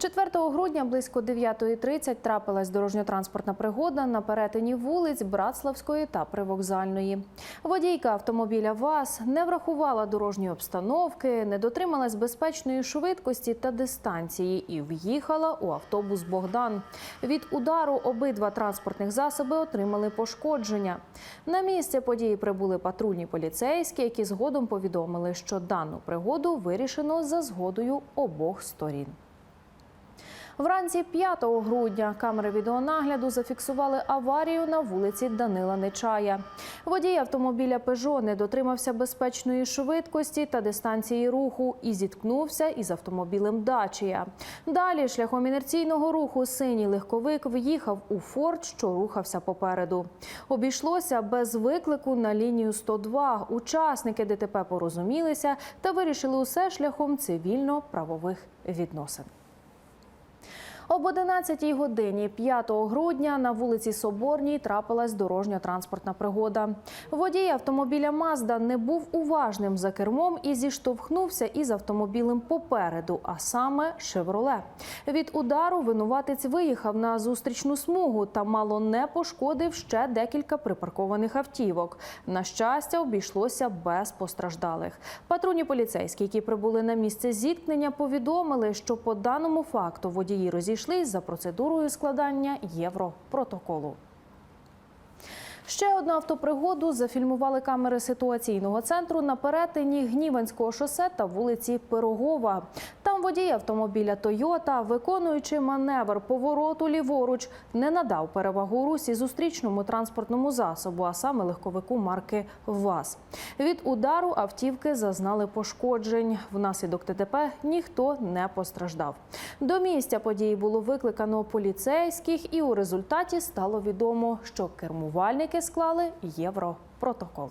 4 грудня близько 9.30 трапилась дорожньо-транспортна пригода на перетині вулиць Братславської та Привокзальної. Водійка автомобіля ВАЗ не врахувала дорожньої обстановки, не дотрималась безпечної швидкості та дистанції і в'їхала у автобус Богдан. Від удару обидва транспортних засоби отримали пошкодження. На місце події прибули патрульні поліцейські, які згодом повідомили, що дану пригоду вирішено за згодою обох сторін. Вранці 5 грудня камери відеонагляду зафіксували аварію на вулиці Данила Нечая. Водій автомобіля «Пежо» не дотримався безпечної швидкості та дистанції руху і зіткнувся із автомобілем «Дачія». Далі шляхом інерційного руху синій легковик в'їхав у «Форд», що рухався попереду. Обійшлося без виклику на лінію 102. Учасники ДТП порозумілися та вирішили усе шляхом цивільно-правових відносин. Об 11 годині 5 грудня на вулиці Соборній трапилась дорожньо-транспортна пригода. Водій автомобіля Мазда не був уважним за кермом і зіштовхнувся із автомобілем попереду, а саме «Шевроле». Від удару винуватець виїхав на зустрічну смугу та мало не пошкодив ще декілька припаркованих автівок. На щастя, обійшлося без постраждалих. Патрульні поліцейські, які прибули на місце зіткнення, повідомили, що по даному факту водії розійшлися за процедурою складання європротоколу. Ще одну автопригоду зафільмували камери ситуаційного центру на перетині Гніванського шосе та вулиці Пирогова. Там водій автомобіля Тойота, виконуючи маневр повороту ліворуч, не надав перевагу русі зустрічному транспортному засобу, а саме легковику марки ВАЗ. Від удару автівки зазнали пошкоджень. Внаслідок ТТП ніхто не постраждав. До місця події було викликано поліцейських, і у результаті стало відомо, що кермувальники склали європротокол.